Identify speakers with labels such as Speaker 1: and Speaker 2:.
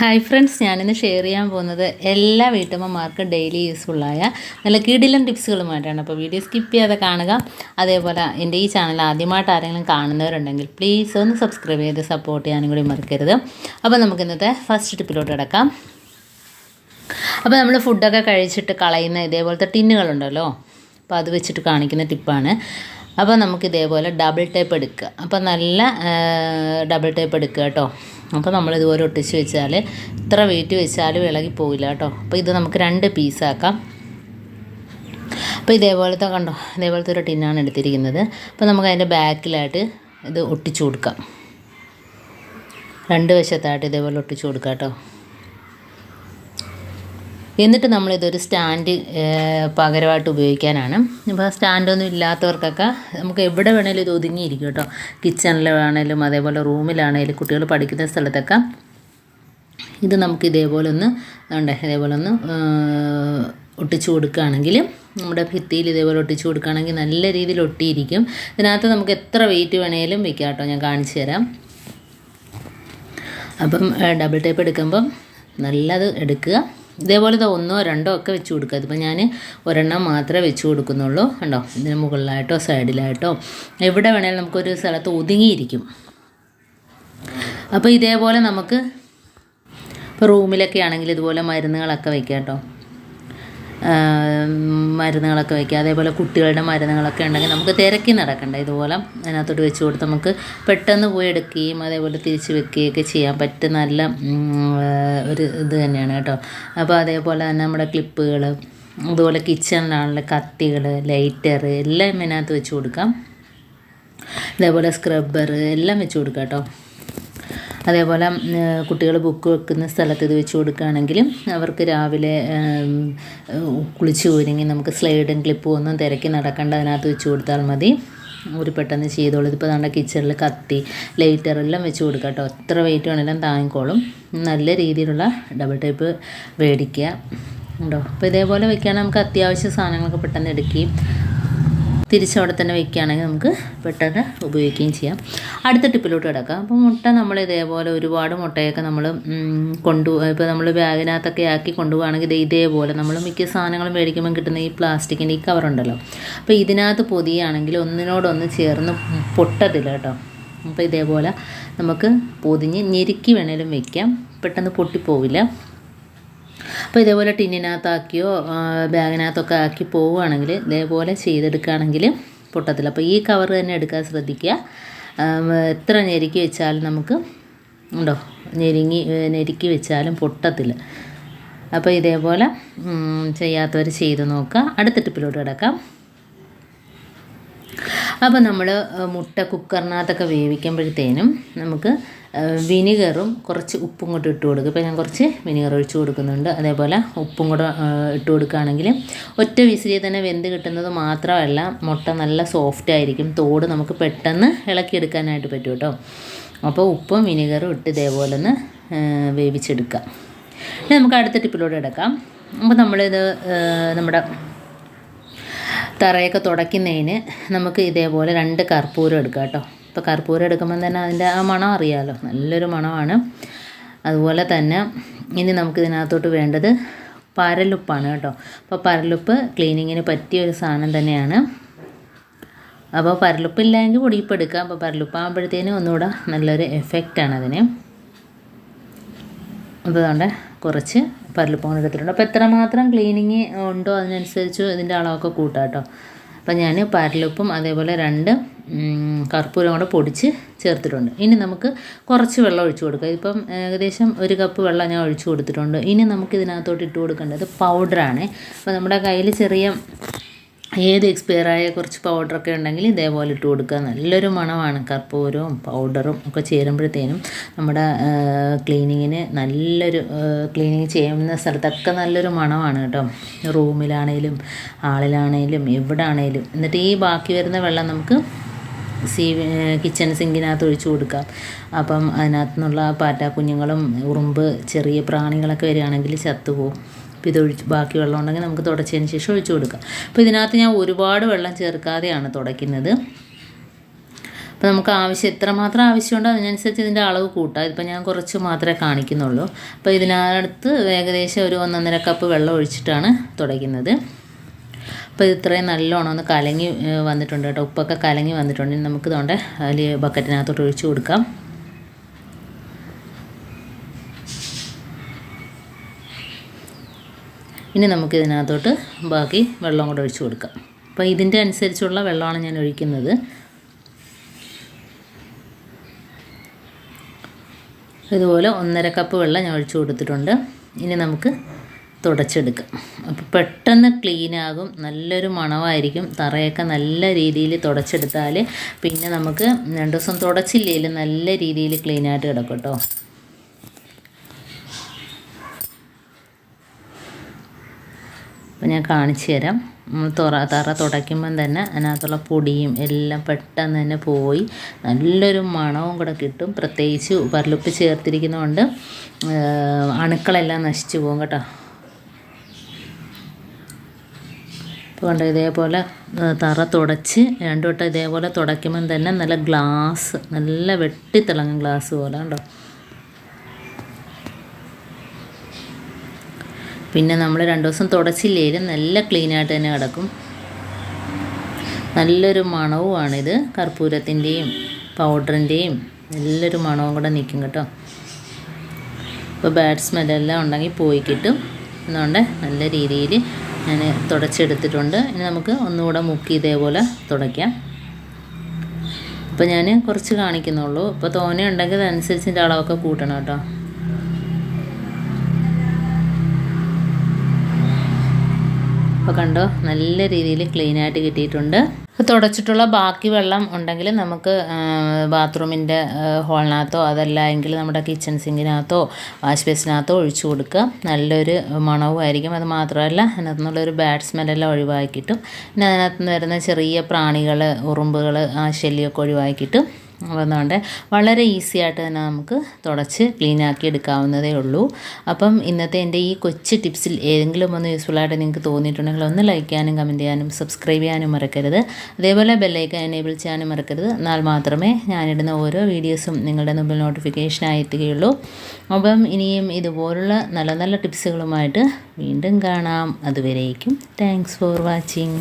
Speaker 1: Hi friends ഞാനിന്ന് share ചെയ്യാൻ പോകുന്നത് എല്ലാ വീട്ടമ്മമാർക്കും ഡെയിലി യൂസ്ഫുള്ളായ നല്ല കിടിലൻ ടിപ്സുകളുമായിട്ടാണ് അപ്പോൾ വീഡിയോ സ്കിപ്പ് ചെയ്യാതെ കാണുക. അതേപോലെ എന്റെ ഈ ചാനൽ ആദ്യമായിട്ട് ആരെങ്കിലും കാണുന്നവരുണ്ടെങ്കിൽ പ്ലീസ് ഒന്ന് സബ്സ്ക്രൈബ് ചെയ്ത് സപ്പോർട്ട് ചെയ്യാനും കൂടി മറക്കരുത്. അപ്പോൾ നമുക്ക് ഇന്നത്തെ ഫസ്റ്റ് ടിപ്പിലോട്ട് കിടക്കാം. അപ്പോൾ നമ്മൾ ഫുഡൊക്കെ കഴിച്ചിട്ട് കളയുന്ന ഇതേപോലത്തെ ടിന്നുകളുണ്ടല്ലോ. അപ്പോൾ അത് വെച്ചിട്ട് കാണിക്കുന്ന ടിപ്പാണ് അപ്പോൾ നമുക്ക് ഇതേപോലെ ഡബിൾ ടേപ്പ് എടുക്കുക. അപ്പോൾ നല്ല ഡബിൾ ടേപ്പ് എടുക്കുക കേട്ടോ. അപ്പോൾ നമ്മൾ ഇതുപോലെ ഒട്ടിച്ച് വെച്ചാൽ ഇത്ര വെയിറ്റ് വെച്ചാലും ഇളകി പോവില്ല കേട്ടോ. അപ്പോൾ ഇത് നമുക്ക് രണ്ട് പീസാക്കാം അപ്പോൾ ഇതേപോലത്തെ കണ്ടോ ഇതേപോലത്തെ ഒരു ടിന്നാണ് എടുത്തിരിക്കുന്നത്. അപ്പോൾ നമുക്ക് അതിന്റെ ബാക്കിലായിട്ട് ഇത് ഒട്ടിച്ചു കൊടുക്കാം. രണ്ട് വശത്തായിട്ട് ഇതേപോലെ ഒട്ടിച്ചു കൊടുക്കാം കേട്ടോ. എന്നിട്ട് നമ്മളിതൊരു സ്റ്റാൻഡ് പകരമായിട്ട് ഉപയോഗിക്കാനാണ്. ഇപ്പോൾ സ്റ്റാൻഡൊന്നും ഇല്ലാത്തവർക്കൊക്കെ നമുക്ക് എവിടെ വേണേലും ഇത് ഒതുങ്ങിയിരിക്കും കേട്ടോ. കിച്ചണിൽ വേണേലും അതേപോലെ റൂമിലാണേലും കുട്ടികൾ പഠിക്കുന്ന സ്ഥലത്തൊക്കെ. ഇത് നമുക്ക് ഇതേപോലെ ഒന്ന് ഉണ്ട് ഇതേപോലെ ഒന്ന് ഒട്ടിച്ചു കൊടുക്കുകയാണെങ്കിൽ നമ്മുടെ ഭിത്തിയിൽ ഇതേപോലെ ഒട്ടിച്ചു കൊടുക്കുകയാണെങ്കിൽ നല്ല രീതിയിൽ ഒട്ടിയിരിക്കും. ഇതിനകത്ത് നമുക്ക് എത്ര വെയിറ്റ് വേണേലും വെക്കാം കേട്ടോ. ഞാൻ കാണിച്ചു തരാം. അപ്പം ഡബിൾ ടേപ്പ് എടുക്കുമ്പം നല്ലത് എടുക്കുക. ഇതേപോലത്തെ ഒന്നോ രണ്ടോ ഒക്കെ വെച്ച് കൊടുക്കുക. ഇതിപ്പോൾ ഞാൻ ഒരെണ്ണം മാത്രമേ വെച്ച് കൊടുക്കുന്നുള്ളൂ. കണ്ടോ? ഇതിന് മുകളിലായിട്ടോ സൈഡിലായിട്ടോ. എവിടെ വേണേലും നമുക്കൊരു സ്ഥലത്ത് ഒതുങ്ങിയിരിക്കും. അപ്പോൾ ഇതേപോലെ നമുക്ക് ഇപ്പോൾ റൂമിലൊക്കെ ആണെങ്കിൽ ഇതുപോലെ മരുന്നുകളൊക്കെ വെക്കാം കേട്ടോ. മരുന്നുകളൊക്കെ വയ്ക്കുക അതേപോലെ കുട്ടികളുടെ മരുന്നുകളൊക്കെ ഉണ്ടെങ്കിൽ നമുക്ക് തിരക്കി നടക്കണ്ട. ഇതുപോലെ അതിനകത്തോട്ട് വെച്ച് കൊടുത്ത് നമുക്ക് പെട്ടെന്ന് പോയി എടുക്കുകയും അതേപോലെ തിരിച്ച് വെക്കുകയൊക്കെ ചെയ്യാൻ പറ്റുന്ന നല്ല ഒരു ഇത് തന്നെയാണ് കേട്ടോ. അപ്പോൾ അതേപോലെ തന്നെ നമ്മുടെ ക്ലിപ്പുകൾ അതുപോലെ കിച്ചണിലാണുള്ള കത്തികൾ ലൈറ്റർ എല്ലാം ഇതിനകത്ത് വെച്ച് കൊടുക്കാം. അതേപോലെ സ്ക്രബ്ബർ എല്ലാം വെച്ച് കൊടുക്കാം കേട്ടോ. അതേപോലെ കുട്ടികൾ ബുക്ക് വെക്കുന്ന സ്ഥലത്ത് ഇത് വെച്ച് കൊടുക്കുകയാണെങ്കിൽ അവർക്ക് രാവിലെ കുളിച്ച് ഒരുങ്ങി നമുക്ക് സ്ലൈഡും ക്ലിപ്പും ഒന്നും തിരക്കി നടക്കേണ്ട അതിനകത്ത് വെച്ച് കൊടുത്താൽ മതി. ഒരു പെട്ടെന്ന് ചെയ്തോളൂ. ഇതിപ്പോൾ നമ്മുടെ കിച്ചണിൽ കത്തി ലൈറ്റർ എല്ലാം വെച്ച് കൊടുക്കുക കേട്ടോ. എത്ര വെയിറ്റ് വേണമെങ്കിലും താങ്ങിക്കോളും. നല്ല രീതിയിലുള്ള ഡബിൾ ടൈപ്പ് മേടിക്കുക ഉണ്ടോ? അപ്പോൾ ഇതേപോലെ വെക്കുകയാണെങ്കിൽ നമുക്ക് അത്യാവശ്യ സാധനങ്ങളൊക്കെ പെട്ടെന്ന് എടുക്കുകയും തിരിച്ചവിടെ തന്നെ വെക്കുകയാണെങ്കിൽ നമുക്ക് പെട്ടെന്ന് ഉപയോഗിക്കുകയും ചെയ്യാം. അടുത്ത ടിപ്പിലോട്ട് കിടക്കാം. അപ്പോൾ മുട്ട നമ്മൾ ഇതേപോലെ ഒരുപാട് മുട്ടയൊക്കെ നമ്മൾ കൊണ്ടു ഇപ്പോൾ നമ്മൾ ബാഗിനകത്തൊക്കെ ആക്കി കൊണ്ടുപോകുകയാണെങ്കിൽ ഇതേപോലെ നമ്മൾ മിക്ക സാധനങ്ങളും മേടിക്കുമ്പോൾ കിട്ടുന്ന ഈ പ്ലാസ്റ്റിക്കിന്റെ ഈ കവറുണ്ടല്ലോ അപ്പോൾ ഇതിനകത്ത് പൊതിയാണെങ്കിൽ ഒന്നിനോടൊന്ന് ചേർന്ന് പൊട്ടത്തില്ല കേട്ടോ. അപ്പോൾ ഇതേപോലെ നമുക്ക് പൊതിഞ്ഞ് ഞെരുക്കി വേണേലും വെക്കാം. പെട്ടെന്ന് പൊട്ടിപ്പോവില്ല. അപ്പോൾ ഇതേപോലെ ടിന്നിനകത്താക്കിയോ ബാഗിനകത്തൊക്കെ ആക്കി പോവുകയാണെങ്കിൽ ഇതേപോലെ ചെയ്തെടുക്കുകയാണെങ്കിൽ പൊട്ടത്തില്ല. അപ്പോൾ ഈ കവർ തന്നെ എടുക്കാൻ ശ്രദ്ധിക്കുക. എത്ര ഞെരുക്കി വെച്ചാലും നമുക്ക് ഉണ്ടോ? ഞെരുങ്ങി ഞെരുക്കി വെച്ചാലും പൊട്ടത്തില്ല. അപ്പോൾ ഇതേപോലെ ചെയ്യാത്തവർ ചെയ്ത് നോക്കുക. അടുത്ത ടിപ്പിലോട്ട് കിടക്കാം. അപ്പോൾ നമ്മൾ മുട്ട കുക്കറിനകത്തൊക്കെ വേവിക്കുമ്പോഴത്തേനും നമുക്ക് വിനിഗറും കുറച്ച് ഉപ്പും കൂടെ ഇട്ട് കൊടുക്കുക ഇപ്പോൾ ഞാൻ കുറച്ച് വിനിഗർ ഒഴിച്ച് കൊടുക്കുന്നുണ്ട്. അതേപോലെ ഉപ്പും കൂടെ ഇട്ട് കൊടുക്കുകയാണെങ്കിൽ ഒറ്റ വിസിലിൽ തന്നെ വെന്ത് കിട്ടുന്നത് മാത്രമല്ല മുട്ട നല്ല സോഫ്റ്റ് ആയിരിക്കും. തോട് നമുക്ക് പെട്ടെന്ന് ഇളക്കിയെടുക്കാനായിട്ട് പറ്റും കേട്ടോ. അപ്പോൾ ഉപ്പും വിനിഗറും ഇട്ട് ഇതേപോലെ ഒന്ന് വേവിച്ചെടുക്കാം ഇനി നമുക്ക് അടുത്ത ടിപ്പിലൂടെ എടുക്കാം അപ്പോൾ നമ്മളിത് നമ്മുടെ തറയൊക്കെ തുടയ്ക്കുന്നതിന് നമുക്ക് ഇതേപോലെ രണ്ട് കർപ്പൂരം എടുക്കാം കേട്ടോ. ഇപ്പോൾ കർപ്പൂരം എടുക്കുമ്പോൾ തന്നെ അതിന്റെ ആ മണം അറിയാമല്ലോ നല്ലൊരു മണമാണ്. അതുപോലെ തന്നെ ഇനി നമുക്ക് ഇതിനകത്തോട്ട് വേണ്ടത് പരലുപ്പാണ് കേട്ടോ. അപ്പോൾ പരലുപ്പ് ക്ലീനിങ്ങിന് പറ്റിയ ഒരു സാധനം തന്നെയാണ്. അപ്പോൾ പരലുപ്പില്ലെങ്കിൽ പൊടിയിപ്പ് എടുക്കാം. അപ്പോൾ പരലുപ്പാകുമ്പോഴത്തേനും ഒന്നുകൂടെ നല്ലൊരു എഫക്റ്റാണ് അതിന്. അതുകൊണ്ട് കുറച്ച് പരലുപ്പം എടുത്തിട്ടുണ്ട്. അപ്പോൾ എത്രമാത്രം ക്ലീനിങ് ഉണ്ടോ അതിനനുസരിച്ച് ഇതിന്റെ അളവൊക്കെ കൂട്ടാം കേട്ടോ. അപ്പോൾ ഞാൻ പരലുപ്പും അതേപോലെ രണ്ട് കർപ്പൂരം കൂടെ പൊടിച്ച് ചേർത്തിട്ടുണ്ട്. ഇനി നമുക്ക് കുറച്ച് വെള്ളം ഒഴിച്ചു കൊടുക്കാം. ഇപ്പം ഏകദേശം ഒരു കപ്പ് വെള്ളം ഞാൻ ഒഴിച്ചു കൊടുത്തിട്ടുണ്ട്. ഇനി നമുക്ക് ഇതിനകത്തോട്ട് ഇട്ട് കൊടുക്കേണ്ടത് പൗഡറാണ് അപ്പോൾ നമ്മുടെ കയ്യിൽ ചെറിയ ഏത് എക്സ്പയറായ കുറച്ച് പൗഡറൊക്കെ ഉണ്ടെങ്കിൽ ഇതേപോലെ ഇട്ട് കൊടുക്കുക. നല്ലൊരു മണമാണ് കർപ്പൂരവും പൗഡറും ഒക്കെ ചേരുമ്പോഴത്തേനും നമ്മുടെ ക്ലീനിങ്ങിന് നല്ലൊരു ക്ലീനിങ് ചെയ്യുന്ന സ്ഥലത്തൊക്കെ നല്ലൊരു മണമാണ് കേട്ടോ. റൂമിലാണേലും ആളിലാണേലും എവിടെ ആണേലും എന്നിട്ട് ഈ ബാക്കി വരുന്ന വെള്ളം നമുക്ക് സീ കിച്ചൺ സിങ്കിനകത്ത് ഒഴിച്ചു കൊടുക്കാം. അപ്പം അതിനകത്തു നിന്നുള്ള പാറ്റ കുഞ്ഞുങ്ങളും ഉറുമ്പ് ചെറിയ പ്രാണികളൊക്കെ വരികയാണെങ്കിൽ ചത്തുപോകും. അപ്പോൾ ഇതൊഴിച്ച് ബാക്കി വെള്ളം ഉണ്ടെങ്കിൽ നമുക്ക് തുടച്ചതിന് ശേഷം ഒഴിച്ചു കൊടുക്കാം. അപ്പോൾ ഇതിനകത്ത് ഞാൻ ഒരുപാട് വെള്ളം ചേർക്കാതെയാണ് തുടയ്ക്കുന്നത്. അപ്പോൾ നമുക്ക് ആവശ്യം എത്രമാത്രം ആവശ്യമുണ്ടോ അതിനനുസരിച്ച് ഇതിന്റെ അളവ് കൂട്ടാം. ഇതിപ്പോൾ ഞാൻ കുറച്ച് മാത്രമേ കാണിക്കുന്നുള്ളൂ. അപ്പോൾ ഇതിനകത്ത് ഏകദേശം ഒരു ഒന്നൊന്നര കപ്പ് വെള്ളം ഒഴിച്ചിട്ടാണ് തുടയ്ക്കുന്നത്. അപ്പോൾ ഇത് ഇത്രയും നല്ലോണം ഒന്ന് കലങ്ങി വന്നിട്ടുണ്ട് കേട്ടോ. ഉപ്പൊക്കെ കലങ്ങി വന്നിട്ടുണ്ട്. നമുക്ക് ഇതുകൊണ്ട് അതിൽ ബക്കറ്റിനകത്തോട്ട് ഒഴിച്ചു കൊടുക്കാം. ഇനി നമുക്ക് ഇതിനകത്തോട്ട് ബാക്കി വെള്ളം കൂടെ ഒഴിച്ചു കൊടുക്കാം. അപ്പോൾ ഇതിന്റെ അനുസരിച്ചുള്ള വെള്ളമാണ് ഞാൻ ഒഴിക്കുന്നത്. ഇതുപോലെ ഒന്നര കപ്പ് വെള്ളം ഞാൻ ഒഴിച്ചു കൊടുത്തിട്ടുണ്ട്. ഇനി നമുക്ക് തുടച്ചെടുക്കാം അപ്പോൾ പെട്ടെന്ന് ക്ലീൻ ആകും നല്ലൊരു മണമായിരിക്കും. തറയൊക്കെ നല്ല രീതിയിൽ തുടച്ചെടുത്താൽ പിന്നെ നമുക്ക് രണ്ട് ദിവസം തുടച്ചില്ലെങ്കിലും നല്ല രീതിയിൽ ക്ലീൻ ആയിട്ട് കിടക്കും കേട്ടോ. അപ്പോൾ ഞാൻ കാണിച്ചു തരാം. നമ്മൾ തുറ തറ തുടയ്ക്കുമ്പം തന്നെ അതിനകത്തുള്ള പൊടിയും എല്ലാം പെട്ടെന്ന് തന്നെ പോയി. നല്ലൊരു മണവും കൂടെ കിട്ടും. പ്രത്യേകിച്ച് പരലുപ്പ് ചേർത്തിരിക്കുന്നതുകൊണ്ട് അണുക്കളെല്ലാം നശിച്ചു പോകും കേട്ടോ. ഇപ്പോൾ കണ്ടോ? ഇതേപോലെ തറ തുടച്ച് രണ്ടു വട്ടം ഇതേപോലെ തുടയ്ക്കുമ്പം തന്നെ നല്ല ഗ്ലാസ് നല്ല വെട്ടിത്തിളങ്ങും ഗ്ലാസ് പോലെ കണ്ടോ? പിന്നെ നമ്മൾ രണ്ട് ദിവസം തുടച്ചില്ലേലും നല്ല ക്ലീനായിട്ട് തന്നെ കിടക്കും. നല്ലൊരു മണവുമാണിത്. കർപ്പൂരത്തിന്റെയും പൗഡറിന്റെയും നല്ലൊരു മണവും കൂടെ നിൽക്കും കേട്ടോ. ഇപ്പോൾ ബാഡ് സ്മെല്ലെല്ലാം ഉണ്ടെങ്കിൽ പോയി കിട്ടും. എന്നുകൊണ്ട് നല്ല രീതിയിൽ ഞാൻ തുടച്ചെടുത്തിട്ടുണ്ട്. ഇനി നമുക്ക് ഒന്നുകൂടെ മുക്കി ഇതേപോലെ തുടയ്ക്കാം. അപ്പോൾ ഞാൻ കുറച്ച് കാണിക്കുന്നുള്ളൂ. ഇപ്പോൾ തോനെ ഉണ്ടെങ്കിൽ അതനുസരിച്ച് ഇതിന്റെ അളവൊക്കെ കൂട്ടണം കേട്ടോ. അപ്പോൾ കണ്ടോ? നല്ല രീതിയിൽ ക്ലീൻ ആയിട്ട് കിട്ടിയിട്ടുണ്ട്. തുടച്ചിട്ടുള്ള ബാക്കി വെള്ളം ഉണ്ടെങ്കിൽ നമുക്ക് ബാത്റൂമിന്റെ ഹോളിനകത്തോ അതല്ല എങ്കിൽ നമ്മുടെ കിച്ചൺ സിങ്കിനകത്തോ വാഷ് ബേസിനകത്തോ ഒഴിച്ചു കൊടുക്കുക. നല്ലൊരു മണവുമായിരിക്കും. അത് മാത്രമല്ല അതിനകത്തു നിന്നുള്ളൊരു ബാഡ് സ്മെല്ലെല്ലാം ഒഴിവാക്കിയിട്ടും പിന്നെ അതിനകത്ത് നിന്ന് വരുന്ന ചെറിയ പ്രാണികൾ ഉറുമ്പുകൾ ആ ശല്യമൊക്കെ ഒഴിവാക്കിയിട്ടും അതുകൊണ്ട് വളരെ ഈസി ആയിട്ട് തന്നെ നമുക്ക് തുടച്ച് ക്ലീൻ ആക്കി എടുക്കാവുന്നതേ ഉള്ളൂ. അപ്പം ഇന്നത്തെ എന്റെ ഈ കൊച്ചു ടിപ്സിൽ ഏതെങ്കിലും ഒന്ന് യൂസ്ഫുൾ ആയിട്ട് നിങ്ങൾക്ക് തോന്നിയിട്ടുണ്ടെങ്കിൽ ഒന്ന് ലൈക്ക് ചെയ്യാനും കമന്റ് ചെയ്യാനും സബ്സ്ക്രൈബ് ചെയ്യാനും മറക്കരുത്. അതേപോലെ ബെല്ലൈക്കൻ എനേബിൾ ചെയ്യാനും മറക്കരുത്. എന്നാൽ മാത്രമേ ഞാനിടുന്ന ഓരോ വീഡിയോസും നിങ്ങളുടെ മുമ്പിൽ നോട്ടിഫിക്കേഷനായി എത്തുകയുള്ളൂ അപ്പം ഇനിയും ഇതുപോലുള്ള നല്ല നല്ല ടിപ്സുകളുമായിട്ട് വീണ്ടും കാണാം. അതുവരേക്കും താങ്ക്സ് ഫോർ വാച്ചിങ്